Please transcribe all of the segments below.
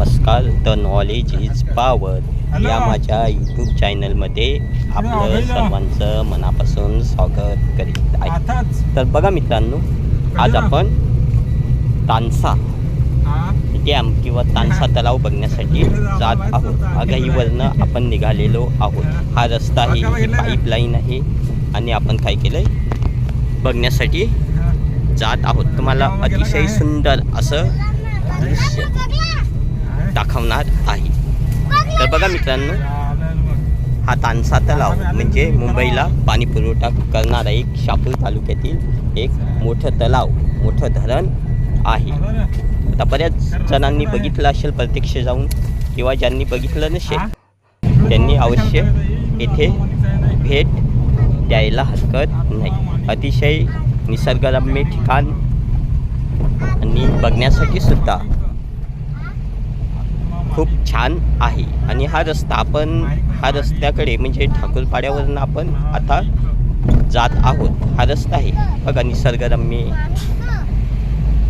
नमस्कार the knowledge is power या माझ्या यूट्यूब चॅनलमध्ये आपलं सर्वांचं मनापासून स्वागत करीत आहे. तर बघा मित्रांनो आज आपण तानसा डॅम किंवा तानसा तलाव बघण्यासाठी जात आहोत. आगाईवरनं आपण निघालेलो आहोत. हा. रस्ता आहे ही पाईपलाईन आहे. आणि आपण काय केलंय? बघण्यासाठी हा. जात आहोत. तुम्हाला अतिशय सुंदर असं दृश्य. दाखवणार आहे. तर बघा मित्रांनो हा तानसा तलाव म्हणजे मुंबईला पाणी पुरवठा करणारा एक शापूर तालुक्यातील एक मोठं तलाव मोठं धरण आहे. आता बऱ्याच जणांनी बघितलं असेल प्रत्यक्ष जाऊन किंवा ज्यांनी बघितलं नसेल त्यांनी अवश्य येथे भेट द्यायला हरकत नाही. अतिशय निसर्गरम्य ठिकाण आणि बघण्यासाठी सुद्धा खूप छान आहे. आणि हा रस्ता आपण हा रस्त्याकडे म्हणजे ठाकूरपाड्यावरून आपण आता जात आहोत. हा रस्ता आहे. बघा निसर्गरम्य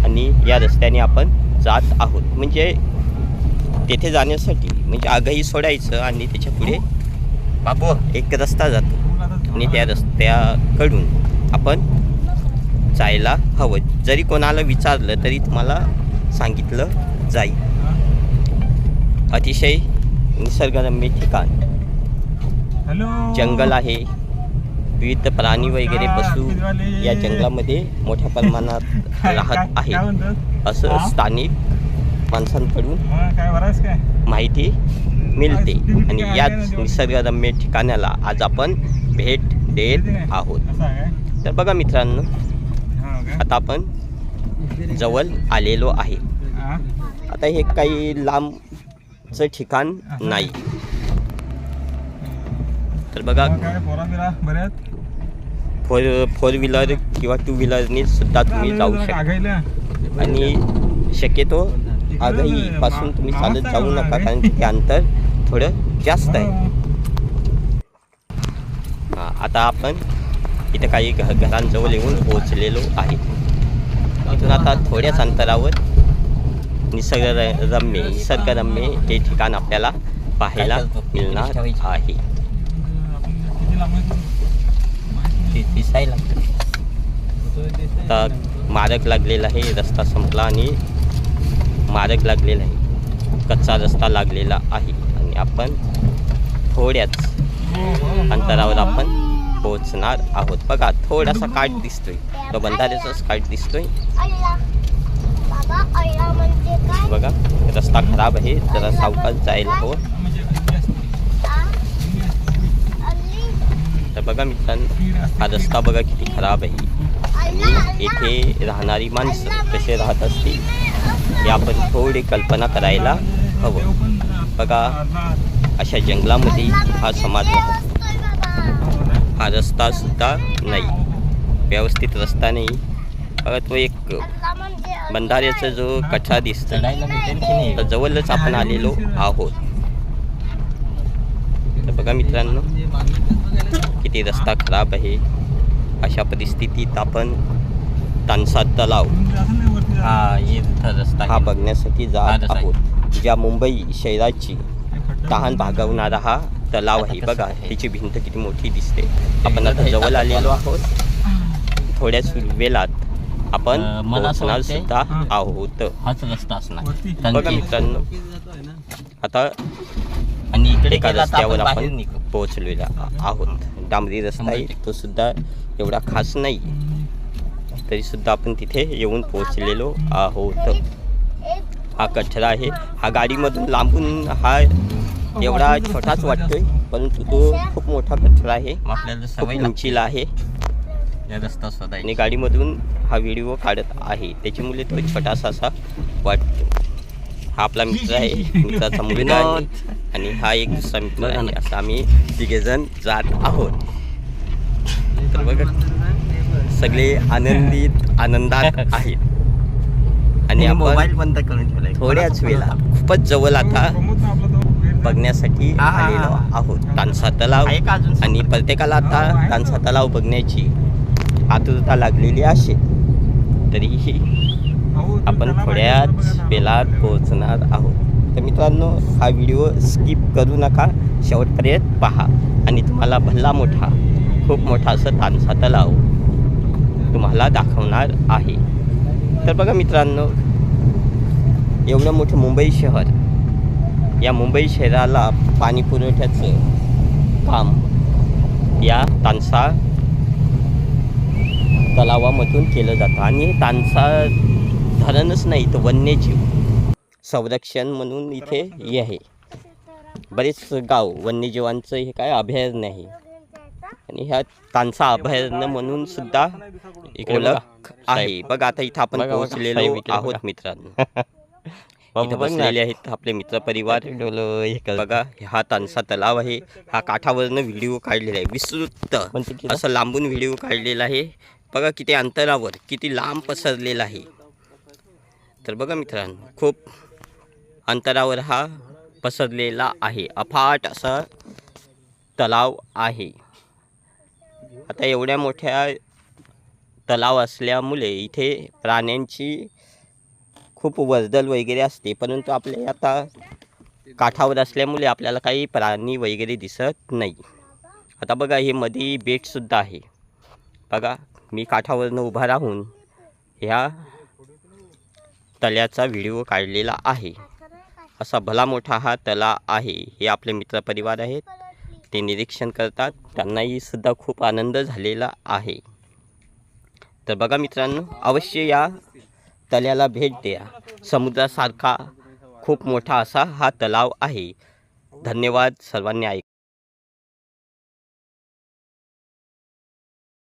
आणि या रस्त्याने आपण जात आहोत. म्हणजे तेथे जाण्यासाठी म्हणजे आगही सोडायचं आणि त्याच्या पुढे बाबू एक रस्ता जातो. आणि त्या रस्त्याकडून आपण जायला हवं. जरी कोणाला विचारलं तरी तुम्हाला सांगितलं जाईल. अतिशय निसर्गरम्य ठिकाण. हॅलो. जंगल आहे. विविध प्राणी वगैरे पशु या जंगलामध्ये मोठ्या प्रमाणात राहत आहेत असं? स्थानिक माणसांकडून माहिती मिळते. आणि याच निसर्गरम्य ठिकाणाला आज आपण भेट देत आहोत? तर बघा मित्रांनो? आता आपण जवळ आलेलो आहे? आता हे काही लांबचं ठिकाण नाही. तर बघा फोर फोर व्हीलर किंवा टू व्हीलरनी सुद्धा तुम्ही जाऊ शकता आणि शक्यतो आगाईपासून तुम्ही चालत जाऊ नका कारण तिथे अंतर थोडं जास्त आहे. हा, आता आपण इथं काही घरांजवळ येऊन पोहोचलेलो आहे. इथून आता थोड्याच अंतरावर निसर्गरम्य निसर्गरम्य हे ठिकाण आपल्याला पाहायला मिळणार आहे. आता मारक लागलेला आहे रस्ता संपला आणि मारक लागलेला आहे. कच्चा रस्ता लागलेला आहे आणि आपण थोड्याच अंतरावर आपण पोहोचणार आहोत. बघा थोडासा काठ दिसतोय. तो बंधाऱ्याचाच काठ दिसतोय अल्ला बाबा अल्ला म्हणजे काय बघा रस्ता खराब आहे जरा सावकाश जायला हवं म्हणजे असते? आ? अल्ली तर बघा मित्रांनो हा रस्ता बघा किती खराब आहे. आणि येथे राहणारी माणसं कसे राहत असतील? हे आपण थोडी कल्पना करायला हवं. बघा अशा जंगलामध्ये हा समाज राहतो हा रस्ता सुद्धा नाही. व्यवस्थित रस्ता नाही. बघा तो एक बंधाऱ्याचा जो कठरा दिसतो तर जवळच आपण आलेलो आहोत. तर बघा मित्रांनो किती रस्ता खराब आहे. अशा परिस्थितीत आपण तानसा तलाव हा रस्ता हा बघण्यासाठी जात आहोत. ज्या मुंबई शहराची तहान भागवणारा हा तलाव आहे. बघा त्याची भिंत किती मोठी दिसते. आपण आता जवळ आलेलो आहोत. थोड्याच वेळात आपण पोहोचणार सुद्धा आहोत. हाच रस्ता असणार. बघा मित्रांनो आता आणि इकडे एका रस्त्यावर आपण पोहोचलेला आहोत. डांबरी रस्ता आहे तो सुद्धा एवढा खास नाही. तरी सुद्धा आपण तिथे येऊन पोहोचलेलो आहोत. हा कचरा आहे. हा गाडीमधून लांबून हा एवढा छोटाच वाटतोय परंतु तो खूप मोठा कचरा आहे. आपल्याला उंचीला आहे. या रस्ता आणि शोधायची गाडीमधून हा व्हिडिओ काढत आहे. त्याच्यामुळे तो छोटासा असा वाटतो हा आपला मित्र आहे. मित्राचा मुलगा आहे. आणि हा एक दुसरा मित्र आहे. असं आम्ही तिघेजण जात आहोत. तर बघा सगळे आनंदित आनंदात आहेत. आणि आपण मोबाईल बंद करून ठेवलाय. थोड्याच वेळा खूपच जवळ आता बघण्यासाठी आलेलो. आहोत. तानसा तलाव आणि प्रत्येकाला आता तानसा तलाव बघण्याची आतुरता लागलेली असेल तरीही आपण थोड्याच वेळात पोहोचणार आहोत. तर तर मित्रांनो हा व्हिडिओ स्किप करू नका. शेवटपर्यंत पहा. आणि तुम्हाला भल्ला मोठा खूप मोठा असं तानसा तलाव तुम्हाला दाखवणार आहे. तर बघा मित्रांनो एवढं मोठं मुंबई शहर. या मुंबई शहराला पाणी पुरवठ्याचं काम या तानसा तलावामधून केलं जातं. आणि हे तानसा धरणच नाही तर वन्यजीव संरक्षण म्हणून इथे हे आहे. बरेच गाव वन्यजीवांचं हे काय अभयारण्य आहे आणि ह्या तानसा अभयारण्य म्हणून सुद्धा. ओळख आहे. बघा आता इथं आपण. पोहोचलेलो आहोत. मित्रांनो. बसलेले आहेत आपले मित्र परिवार. बघा हा तानसा तलाव आहे. हा काठावरनं व्हिडिओ काढलेला आहे. विस्तृत असं लांबून व्हिडिओ काढलेला आहे. बघा किती अंतरावर किती लांब पसरलेला आहे. तर बघा मित्रांनो खूप अंतरावर हा पसरलेला आहे. अफाट असा तलाव आहे. आता एवढ्या मोठ्या तलाव असल्यामुळे इथे प्राण्यांची खूप वर्दल वगैरे असते. परंतु आपले आता काठावर असल्यामुळे आपल्याला काही प्राणी वगैरे दिसत नाही. आता बघा हे मध्ये बेटसुद्धा आहे. बघा मी काठावरनं उभा राहून ह्या तल्याचा व्हिडिओ काढलेला आहे. असा भला मोठा हा तला आहे हे आपले मित्रपरिवार आहेत. ते निरीक्षण करतात. त्यांनाही सुद्धा खूप आनंद झालेला आहे. तर बघा मित्रांनो अवश्य या तल्याला भेट द्या. समुद्रासारखा खूप मोठा असा हा तलाव आहे. धन्यवाद सर्वांनी ऐक